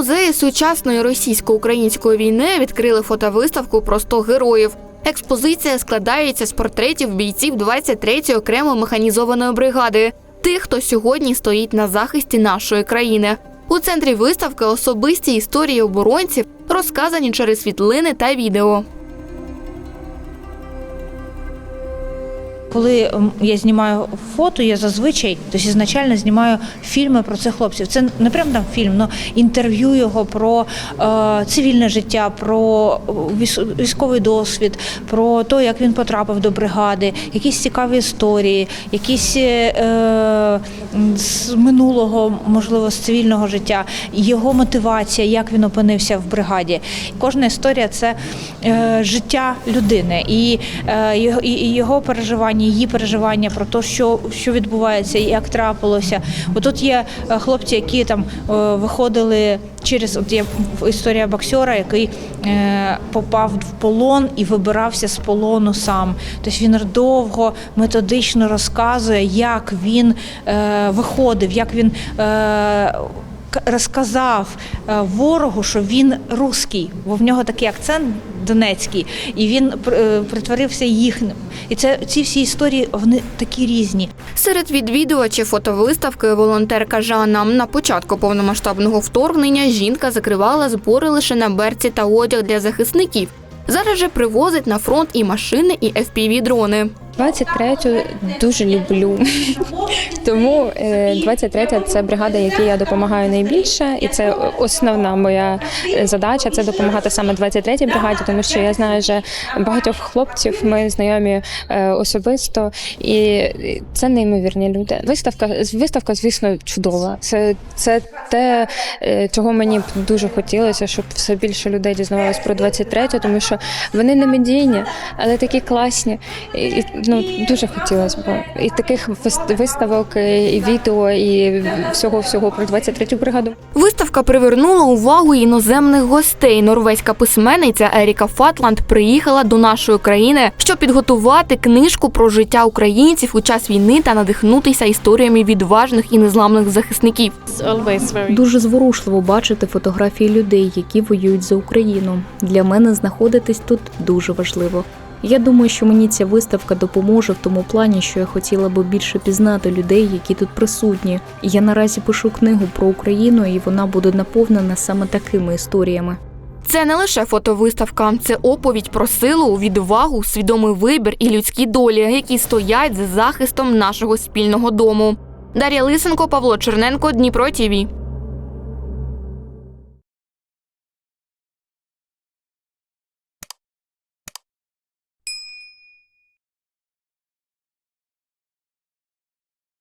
музеї сучасної російсько-української війни відкрили фотовиставку про 100 героїв. Експозиція складається з портретів бійців 23-ї окремо механізованої бригади, тих, хто сьогодні стоїть на захисті нашої країни. У центрі виставки особисті історії оборонців, розказані через світлини та відео. Коли я знімаю фото, я зазвичай тобто ізначально знімаю фільми про цих хлопців. Це не прям там фільм, але інтерв'ю його про е, цивільне життя, про військовий досвід, про те, як він потрапив до бригади, якісь цікаві історії, якісь е, з минулого, можливо, з цивільного життя, його мотивація, як він опинився в бригаді. Кожна історія це е, життя людини і, е, і його переживання, її переживання про те, що, що відбувається, як трапилося. Бо тут є е, хлопці, які там е, виходили через от є історія боксера, який е, попав в полон і вибирався з полону сам. Тобто він довго методично розказує, як він е, виходив, як він. Е, розказав е, ворогу, що він русський, бо в нього такий акцент донецький, і він пр- е, притворився їхнім. І це ці всі історії вони такі різні. Серед відвідувачів фотовиставки волонтерка Жанна на початку повномасштабного вторгнення жінка закривала збори лише на берці та одяг для захисників. Зараз же привозить на фронт і машини, і fpv дрони 23-ю дуже люблю. Тому е, 23-я – це бригада, якій я допомагаю найбільше, і це основна моя е, задача це допомагати саме 23-й бригаді, тому що я знаю, що багатьох хлопців ми знайомі е, особисто, і це неймовірні люди. Виставка виставка, звісно, чудова. Це, це те, е, чого мені б дуже хотілося, щоб все більше людей дізнавалось про 23-ю, тому що вони не медійні, але такі класні. І, ну, дуже хотілося б. І таких вис- виставок, і, і відео, і всього-всього про 23-ю бригаду. Виставка привернула увагу іноземних гостей. Норвезька письменниця Еріка Фатланд приїхала до нашої країни, щоб підготувати книжку про життя українців у час війни та надихнутися історіями відважних і незламних захисників. Дуже зворушливо бачити фотографії людей, які воюють за Україну. Для мене знаходитись тут дуже важливо. Я думаю, що мені ця виставка допоможе в тому плані, що я хотіла би більше пізнати людей, які тут присутні. Я наразі пишу книгу про Україну, і вона буде наповнена саме такими історіями. Це не лише фотовиставка, це оповідь про силу, відвагу, свідомий вибір і людські долі, які стоять за захистом нашого спільного дому. Дар'я Лисенко, Павло Черненко, Дніпро ТІВІ.